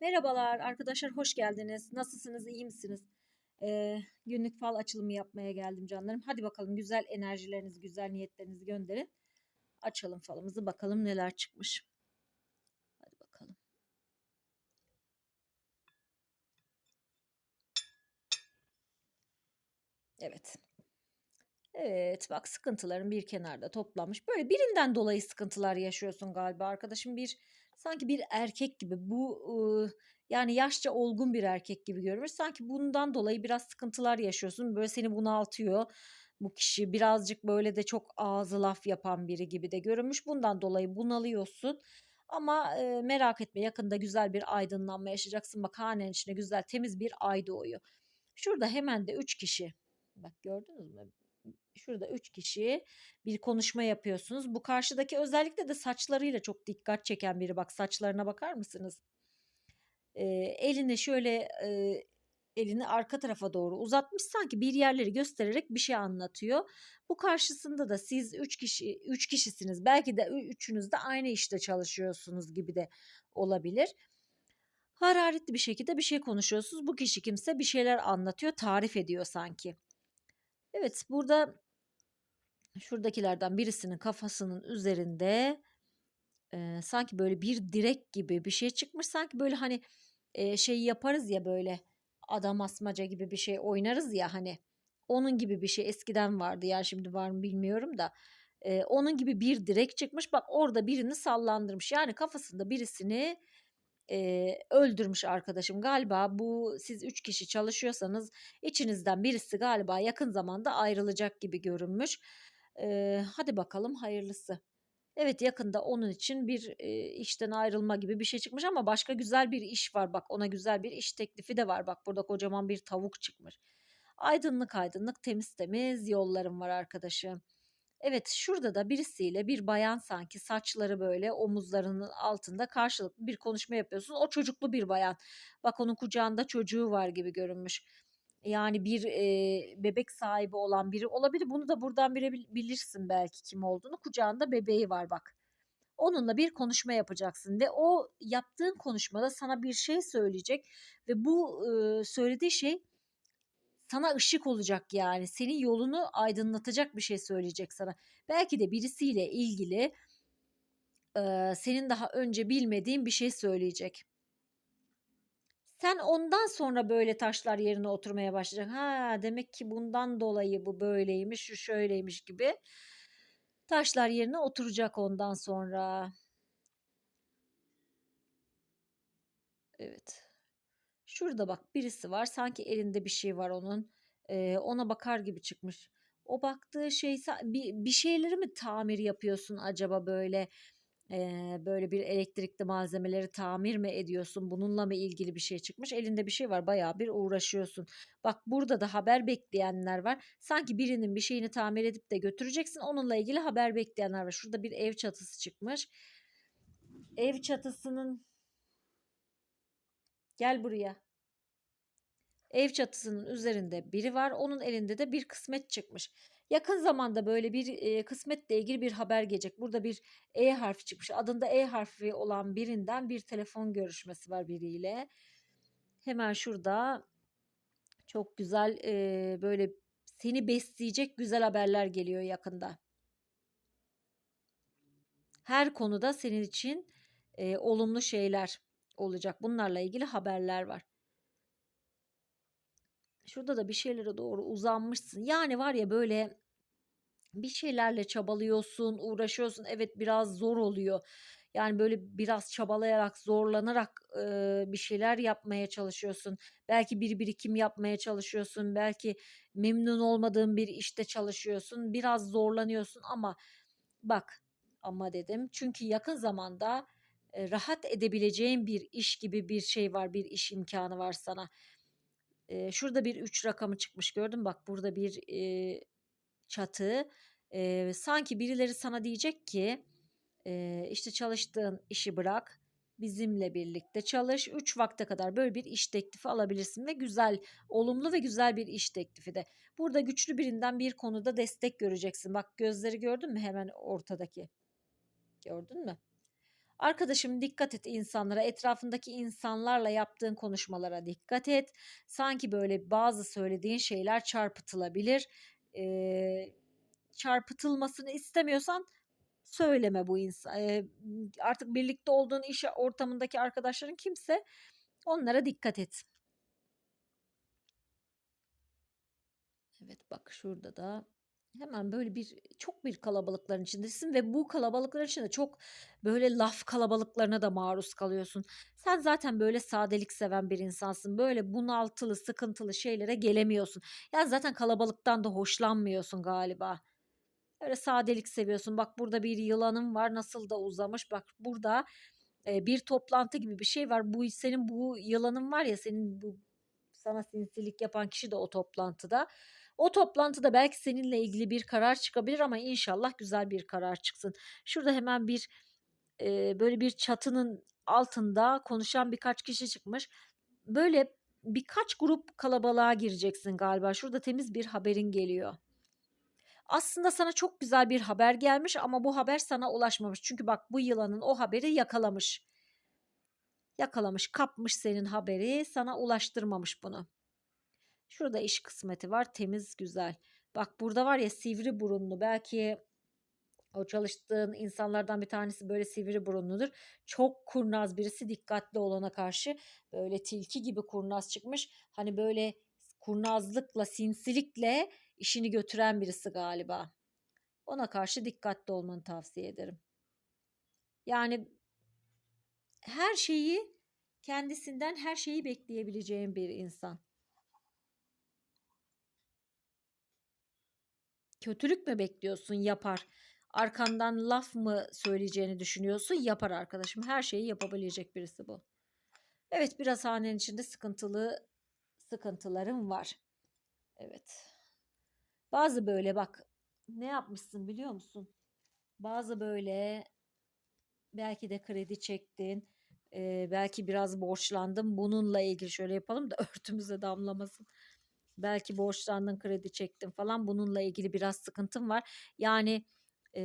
Merhabalar arkadaşlar, hoş geldiniz. Nasılsınız, iyi misiniz? Ee, günlük fal açılımı yapmaya geldim canlarım. Hadi bakalım güzel enerjilerinizi, güzel niyetlerinizi gönderin. Açalım falımızı, bakalım neler çıkmış. Hadi bakalım. Evet. Evet, bak sıkıntıların bir kenarda toplanmış. Böyle birinden dolayı sıkıntılar yaşıyorsun galiba arkadaşım. Bir sanki bir erkek gibi bu yani yaşça olgun bir erkek gibi görünüyor. Sanki bundan dolayı biraz sıkıntılar yaşıyorsun. Böyle seni bunaltıyor bu kişi. Birazcık böyle de çok ağzı laf yapan biri gibi de görünmüş. Bundan dolayı bunalıyorsun. Ama e, merak etme yakında güzel bir aydınlanma yaşayacaksın. Bak hanenin içine güzel temiz bir ay doğuyor. Şurada hemen de üç kişi. Bak gördünüz mü? Şurada üç kişi bir konuşma yapıyorsunuz. Bu karşıdaki özellikle de saçlarıyla çok dikkat çeken biri. Bak saçlarına bakar mısınız? Ee, elini şöyle e, elini arka tarafa doğru uzatmış sanki bir yerleri göstererek bir şey anlatıyor. Bu karşısında da siz üç kişi üç kişisiniz. Belki de üçünüz de aynı işte çalışıyorsunuz gibi de olabilir. Hararetli bir şekilde bir şey konuşuyorsunuz. Bu kişi kimse bir şeyler anlatıyor, tarif ediyor sanki. Evet, burada şuradakilerden birisinin kafasının üzerinde e, sanki böyle bir direk gibi bir şey çıkmış. Sanki böyle hani e, şey yaparız ya böyle adam asmaca gibi bir şey oynarız ya hani. Onun gibi bir şey eskiden vardı ya şimdi var mı bilmiyorum da. E, onun gibi bir direk çıkmış. Bak orada birini sallandırmış. Yani kafasında birisini e, öldürmüş arkadaşım. Galiba bu siz üç kişi çalışıyorsanız içinizden birisi galiba yakın zamanda ayrılacak gibi görünmüş. E, hadi bakalım hayırlısı. Evet yakında onun için bir e, işten ayrılma gibi bir şey çıkmış ama başka güzel bir iş var bak ona güzel bir iş teklifi de var bak burada kocaman bir tavuk çıkmış. Aydınlık aydınlık temiz temiz yollarım var arkadaşım. Evet şurada da birisiyle bir bayan sanki saçları böyle omuzlarının altında karşılıklı bir konuşma yapıyorsun. O çocuklu bir bayan. Bak onun kucağında çocuğu var gibi görünmüş. Yani bir e, bebek sahibi olan biri olabilir. Bunu da buradan bilebilirsin belki kim olduğunu. Kucağında bebeği var bak. Onunla bir konuşma yapacaksın ve o yaptığın konuşmada sana bir şey söyleyecek ve bu e, söylediği şey sana ışık olacak yani. Senin yolunu aydınlatacak bir şey söyleyecek sana. Belki de birisiyle ilgili e, senin daha önce bilmediğin bir şey söyleyecek. Sen ondan sonra böyle taşlar yerine oturmaya başlayacak. Ha demek ki bundan dolayı bu böyleymiş, şu şöyleymiş gibi. Taşlar yerine oturacak ondan sonra. Evet. Şurada bak birisi var. Sanki elinde bir şey var onun. Ee, ona bakar gibi çıkmış. O baktığı şey bir, bir şeyleri mi tamir yapıyorsun acaba böyle? Ee, böyle bir elektrikli malzemeleri tamir mi ediyorsun? Bununla mı ilgili bir şey çıkmış? Elinde bir şey var. Bayağı bir uğraşıyorsun. Bak burada da haber bekleyenler var. Sanki birinin bir şeyini tamir edip de götüreceksin. Onunla ilgili haber bekleyenler var. Şurada bir ev çatısı çıkmış. Ev çatısının Gel buraya. Ev çatısının üzerinde biri var. Onun elinde de bir kısmet çıkmış. Yakın zamanda böyle bir e, kısmetle ilgili bir haber gelecek. Burada bir E harfi çıkmış. Adında E harfi olan birinden bir telefon görüşmesi var biriyle. Hemen şurada çok güzel e, böyle seni besleyecek güzel haberler geliyor yakında. Her konuda senin için e, olumlu şeyler olacak. Bunlarla ilgili haberler var. Şurada da bir şeylere doğru uzanmışsın. Yani var ya böyle bir şeylerle çabalıyorsun, uğraşıyorsun. Evet biraz zor oluyor. Yani böyle biraz çabalayarak, zorlanarak e, bir şeyler yapmaya çalışıyorsun. Belki bir birikim yapmaya çalışıyorsun. Belki memnun olmadığın bir işte çalışıyorsun. Biraz zorlanıyorsun ama bak ama dedim. Çünkü yakın zamanda rahat edebileceğin bir iş gibi bir şey var, bir iş imkanı var sana. E, şurada bir üç rakamı çıkmış gördün bak burada bir e, çatı. E, sanki birileri sana diyecek ki e, işte çalıştığın işi bırak bizimle birlikte çalış. Üç vakte kadar böyle bir iş teklifi alabilirsin ve güzel, olumlu ve güzel bir iş teklifi de. Burada güçlü birinden bir konuda destek göreceksin. Bak gözleri gördün mü hemen ortadaki? Gördün mü? Arkadaşım dikkat et insanlara, etrafındaki insanlarla yaptığın konuşmalara dikkat et. Sanki böyle bazı söylediğin şeyler çarpıtılabilir. Eee, çarpıtılmasını istemiyorsan söyleme bu insa eee, artık birlikte olduğun iş ortamındaki arkadaşların kimse onlara dikkat et. Evet, bak şurada da hemen böyle bir çok bir kalabalıkların içindesin ve bu kalabalıkların içinde çok böyle laf kalabalıklarına da maruz kalıyorsun. Sen zaten böyle sadelik seven bir insansın. Böyle bunaltılı, sıkıntılı şeylere gelemiyorsun. Ya zaten kalabalıktan da hoşlanmıyorsun galiba. Öyle sadelik seviyorsun. Bak burada bir yılanın var nasıl da uzamış. Bak burada e, bir toplantı gibi bir şey var. Bu senin bu yılanın var ya senin bu sana sinsilik yapan kişi de o toplantıda. O toplantıda belki seninle ilgili bir karar çıkabilir ama inşallah güzel bir karar çıksın. Şurada hemen bir e, böyle bir çatının altında konuşan birkaç kişi çıkmış. Böyle birkaç grup kalabalığa gireceksin galiba. Şurada temiz bir haberin geliyor. Aslında sana çok güzel bir haber gelmiş ama bu haber sana ulaşmamış. Çünkü bak bu yılanın o haberi yakalamış. Yakalamış, kapmış senin haberi, sana ulaştırmamış bunu. Şurada iş kısmeti var, temiz, güzel. Bak burada var ya sivri burunlu. Belki o çalıştığın insanlardan bir tanesi böyle sivri burunludur. Çok kurnaz birisi dikkatli olana karşı böyle tilki gibi kurnaz çıkmış. Hani böyle kurnazlıkla, sinsilikle işini götüren birisi galiba. Ona karşı dikkatli olmanı tavsiye ederim. Yani her şeyi kendisinden her şeyi bekleyebileceğin bir insan. Kötülük mü bekliyorsun? Yapar. Arkandan laf mı söyleyeceğini düşünüyorsun? Yapar arkadaşım. Her şeyi yapabilecek birisi bu. Evet biraz hanenin içinde sıkıntılı sıkıntılarım var. Evet. Bazı böyle bak ne yapmışsın biliyor musun? Bazı böyle belki de kredi çektin. e, belki biraz borçlandın. Bununla ilgili şöyle yapalım da örtümüze damlamasın. Belki borçlandın, kredi çektin falan. Bununla ilgili biraz sıkıntın var. Yani e,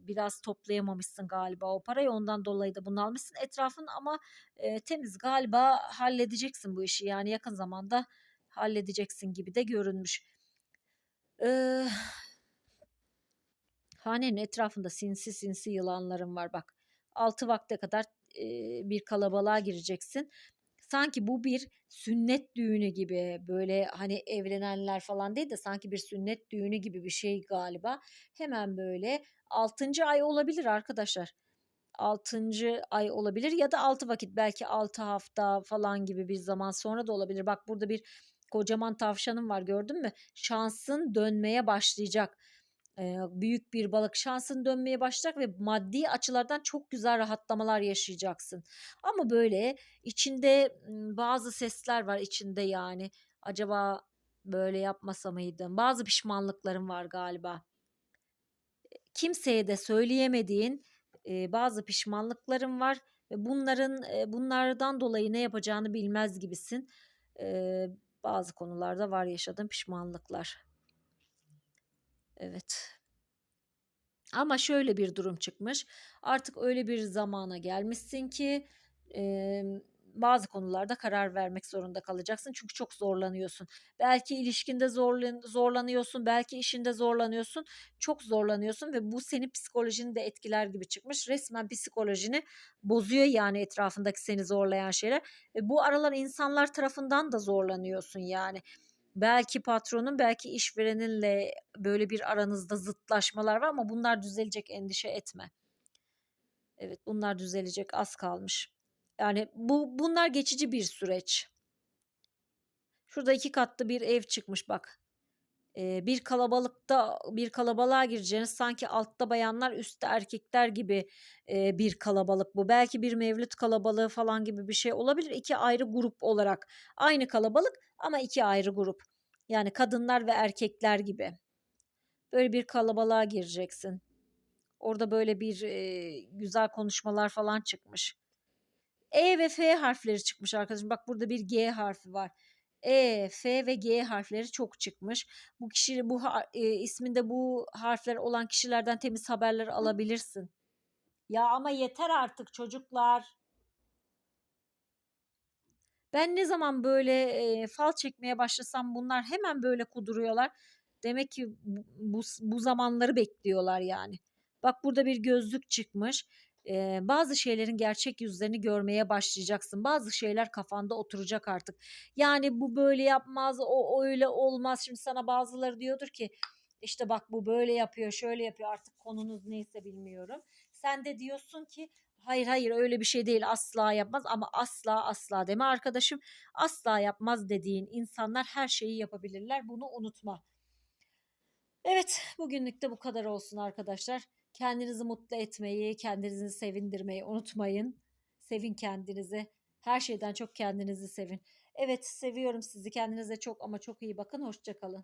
biraz toplayamamışsın galiba o parayı. Ondan dolayı da bunu almışsın. Etrafın ama e, temiz galiba halledeceksin bu işi. Yani yakın zamanda halledeceksin gibi de görünmüş. Eee hanenin etrafında sinsi sinsi yılanların var bak. 6 vakte kadar e, bir kalabalığa gireceksin. Sanki bu bir sünnet düğünü gibi böyle hani evlenenler falan değil de sanki bir sünnet düğünü gibi bir şey galiba. Hemen böyle 6. ay olabilir arkadaşlar. 6. ay olabilir ya da 6 vakit belki 6 hafta falan gibi bir zaman sonra da olabilir. Bak burada bir kocaman tavşanım var gördün mü? Şansın dönmeye başlayacak. Büyük bir balık şansın dönmeye başlayacak ve maddi açılardan çok güzel rahatlamalar yaşayacaksın. Ama böyle içinde bazı sesler var içinde yani. Acaba böyle yapmasa mıydım? Bazı pişmanlıklarım var galiba. Kimseye de söyleyemediğin bazı pişmanlıklarım var ve bunların bunlardan dolayı ne yapacağını bilmez gibisin. Bazı konularda var yaşadığım pişmanlıklar. Evet. Ama şöyle bir durum çıkmış. Artık öyle bir zamana gelmişsin ki e, bazı konularda karar vermek zorunda kalacaksın. Çünkü çok zorlanıyorsun. Belki ilişkinde zorlan zorlanıyorsun, belki işinde zorlanıyorsun. Çok zorlanıyorsun ve bu senin psikolojini de etkiler gibi çıkmış. Resmen psikolojini bozuyor yani etrafındaki seni zorlayan şeyler. Ve bu aralar insanlar tarafından da zorlanıyorsun yani belki patronun belki işvereninle böyle bir aranızda zıtlaşmalar var ama bunlar düzelecek endişe etme. Evet bunlar düzelecek az kalmış. Yani bu bunlar geçici bir süreç. Şurada iki katlı bir ev çıkmış bak. Bir kalabalıkta bir kalabalığa gireceğiniz sanki altta bayanlar üstte erkekler gibi bir kalabalık bu. Belki bir mevlüt kalabalığı falan gibi bir şey olabilir. İki ayrı grup olarak aynı kalabalık ama iki ayrı grup. Yani kadınlar ve erkekler gibi. Böyle bir kalabalığa gireceksin. Orada böyle bir güzel konuşmalar falan çıkmış. E ve F harfleri çıkmış arkadaşım. Bak burada bir G harfi var. E, F ve G harfleri çok çıkmış. Bu kişi bu e, isminde bu harfler olan kişilerden temiz haberler alabilirsin. Ya ama yeter artık çocuklar. Ben ne zaman böyle e, fal çekmeye başlasam bunlar hemen böyle kuduruyorlar. Demek ki bu, bu, bu zamanları bekliyorlar yani. Bak burada bir gözlük çıkmış. Ee, bazı şeylerin gerçek yüzlerini görmeye başlayacaksın. Bazı şeyler kafanda oturacak artık. Yani bu böyle yapmaz, o öyle olmaz. Şimdi sana bazıları diyordur ki işte bak bu böyle yapıyor, şöyle yapıyor. Artık konunuz neyse bilmiyorum. Sen de diyorsun ki hayır hayır öyle bir şey değil asla yapmaz ama asla asla deme arkadaşım. Asla yapmaz dediğin insanlar her şeyi yapabilirler. Bunu unutma. Evet, bugünlük de bu kadar olsun arkadaşlar. Kendinizi mutlu etmeyi, kendinizi sevindirmeyi unutmayın. Sevin kendinizi. Her şeyden çok kendinizi sevin. Evet, seviyorum sizi. Kendinize çok ama çok iyi bakın. Hoşça kalın.